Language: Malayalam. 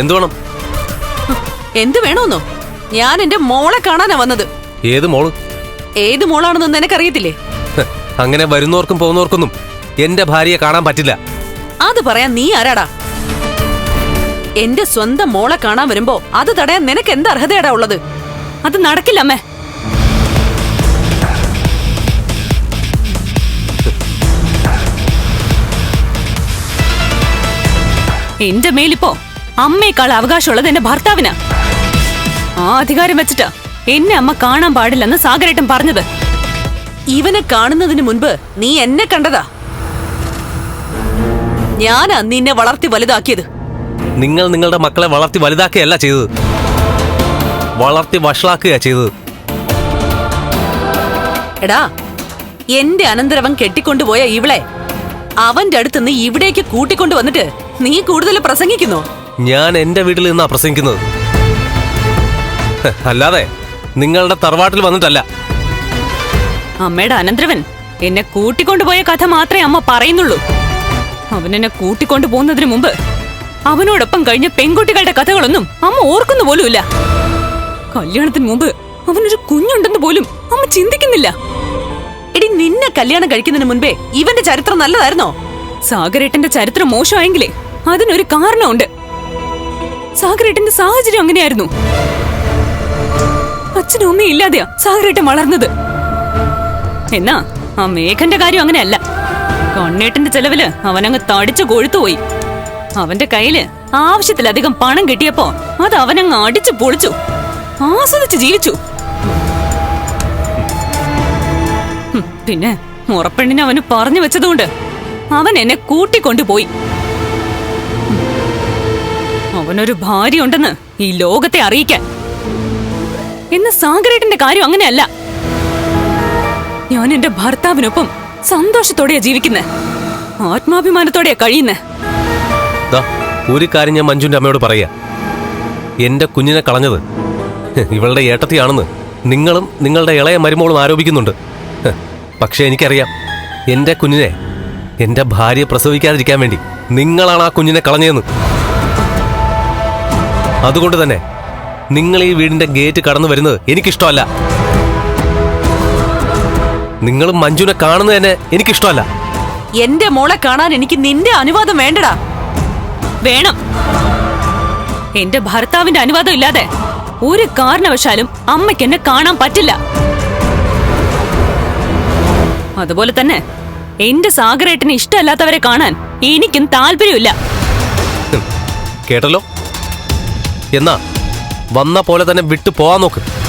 എന്തു വേണം? എന്ത് വേണോന്നോ? ഞാൻ എന്റെ മോളെ കാണാനാ വന്നത്. ഏത് മോൾ? ഏത് മോളാണെന്നൊന്നും നിനക്കറിയത്തില്ലേ? അങ്ങനെ വരുന്നവർക്കും പോകുന്നവർക്കൊന്നും എന്റെ ഭാര്യയെ കാണാൻ പറ്റില്ല. അത് പറയാൻ നീ ആരാടാ? എന്റെ സ്വന്തം മോളെ കാണാൻ വരുമ്പോ അത് തടയാൻ നിനക്ക് എന്ത് അർഹതയാടാ ഉള്ളത്? അത് നടക്കില്ല അമ്മേ. എന്റെ മേലിപ്പോ അമ്മയെക്കാൾ അവകാശമുള്ളത് എന്റെ ഭർത്താവിനാ. ആ അധികാരം വെച്ചിട്ടാ എന്നെ അമ്മ കാണാൻ പാടില്ലെന്ന് സാഗരേട്ടൻ പറഞ്ഞത്. ഇവനെ കാണുന്നതിന് മുൻപ് നീ എന്നെ കണ്ടതാ. ഞാനാ നിന്നെ വളർത്തി വലുതാക്കിയത്. നിങ്ങൾ നിങ്ങളുടെ മക്കളെ വളർത്തി വലുതാക്കുകയല്ല ചെയ്തത്. വളർത്തി വഷളാക്കുക ചെയ്തത്. എടാ എന്റെ അനന്തരവൻ കെട്ടിക്കൊണ്ടുപോയ ഇവളെ അവന്റെ അടുത്തുനിന്ന് ഇവിടേക്ക് കൂട്ടിക്കൊണ്ടു വന്നിട്ട് നീ കൂടുതൽ പ്രസംഗിക്കുന്നോ. ഞാൻ എന്റെ വീട്ടിൽ നിന്നാ പ്രസംഗിക്കുന്നത്. അല്ലാതെ നിങ്ങളുടെ തറവാട്ടിൽ വന്നിട്ടല്ല. അമ്മയുടെ അനന്തരവൻ എന്നെ കൂട്ടിക്കൊണ്ടുപോയ കഥ മാത്രമേ അമ്മ പറയുന്നുള്ളൂ. അവൻ എന്നെ കൂട്ടിക്കൊണ്ടു പോകുന്നതിന് മുമ്പ് അവനോടൊപ്പം കഴിഞ്ഞ പെൺകുട്ടികളുടെ കഥകളൊന്നും അമ്മ ഓർക്കുന്നു പോലുമില്ല. കല്യാണത്തിന് മുമ്പ് അവനൊരു കുഞ്ഞുണ്ടെന്ന് പോലും അമ്മ ചിന്തിക്കുന്നില്ല. എടി നിന്നെ കല്യാണം കഴിക്കുന്നതിന് മുൻപേ ഇവന്റെ ചരിത്രം നല്ലതായിരുന്നോ? സാഗരേട്ടന്റെ ചരിത്രം മോശമായെങ്കിലേ അതിനൊരു കാരണമുണ്ട്. സാഗരേട്ടന്റെ സാഹചര്യം അങ്ങനെയായിരുന്നു. അച്ഛനും അമ്മയും ഇല്ലാതെയാ സാഗരേട്ടൻ വളർന്നത്. എന്നാ ആ മേഘന്റെ കാര്യം അങ്ങനെയല്ല. കണ്ണേട്ടന്റെ ചെലവിൽ അവനങ്ങ് തടിച്ചു കൊഴുത്തുപോയി അവന്റെ കയ്യിൽ ആവശ്യത്തിലധികം പണം കിട്ടിയപ്പോ അത് അവനങ്ങ് അടിച്ചു പൊളിച്ചു. ആസ്വദിച്ച് ജീവിച്ചു. പിന്നെ മുറപ്പെണ്ണിനെ അവന് പറഞ്ഞു വെച്ചതുകൊണ്ട് അവൻ എന്നെ കൂട്ടിക്കൊണ്ടുപോയി. അവനൊരു ഭാര്യ ഉണ്ടെന്ന് ഈ ലോകത്തെ അറിയിക്കാൻ. എന്ന് സാഗരേട്ടന്റെ കാര്യം അങ്ങനെയല്ല. ഞാൻ എന്റെ ഭർത്താവിനൊപ്പം സന്തോഷത്തോടെയാ ജീവിക്കുന്നത് ആത്മാഭിമാനത്തോടെയാ കഴിയുന്നെ. ഒരു കാര്യം ഞാൻ മഞ്ജുന്റെ അമ്മയോട് പറയാ. എന്റെ കുഞ്ഞിനെ കളഞ്ഞത് ഇവളുടെ ഏട്ടത്തിയാണെന്ന് നിങ്ങളും നിങ്ങളുടെ ഇളയ മരുമോളും ആരോപിക്കുന്നുണ്ട്. പക്ഷേ എനിക്കറിയാം എന്റെ കുഞ്ഞിനെ എന്റെ ഭാര്യ പ്രസവിക്കാതിരിക്കാൻ വേണ്ടി നിങ്ങളാണ് ആ കുഞ്ഞിനെ കളഞ്ഞതെന്ന്. അതുകൊണ്ട് തന്നെ നിങ്ങൾ ഈ വീടിന്റെ ഗേറ്റ് കടന്നു വരുന്നത് എനിക്കിഷ്ടമല്ല. നിങ്ങൾ മഞ്ജുനെ കാണുന്നത് തന്നെ എനിക്കിഷ്ടമല്ല. എന്റെ മോളെ കാണാൻ എനിക്ക് നിന്റെ അനുവാദം വേണ്ടടാ. വേണം. എന്റെ ഭർത്താവിന്റെ അനുവാദം ഇല്ലാതെ ഒരു കാരണവശാലും അമ്മയ്ക്ക് എന്നെ കാണാൻ പറ്റില്ല. അതുപോലെ തന്നെ എന്റെ സാഗരേട്ടന് ഇഷ്ടമല്ലാത്തവരെ കാണാൻ എനിക്കും താല്പര്യമില്ല. കേട്ടല്ലോ? എന്നാ? വന്ന പോലെ തന്നെ വിട്ടു പോവാൻ നോക്ക്.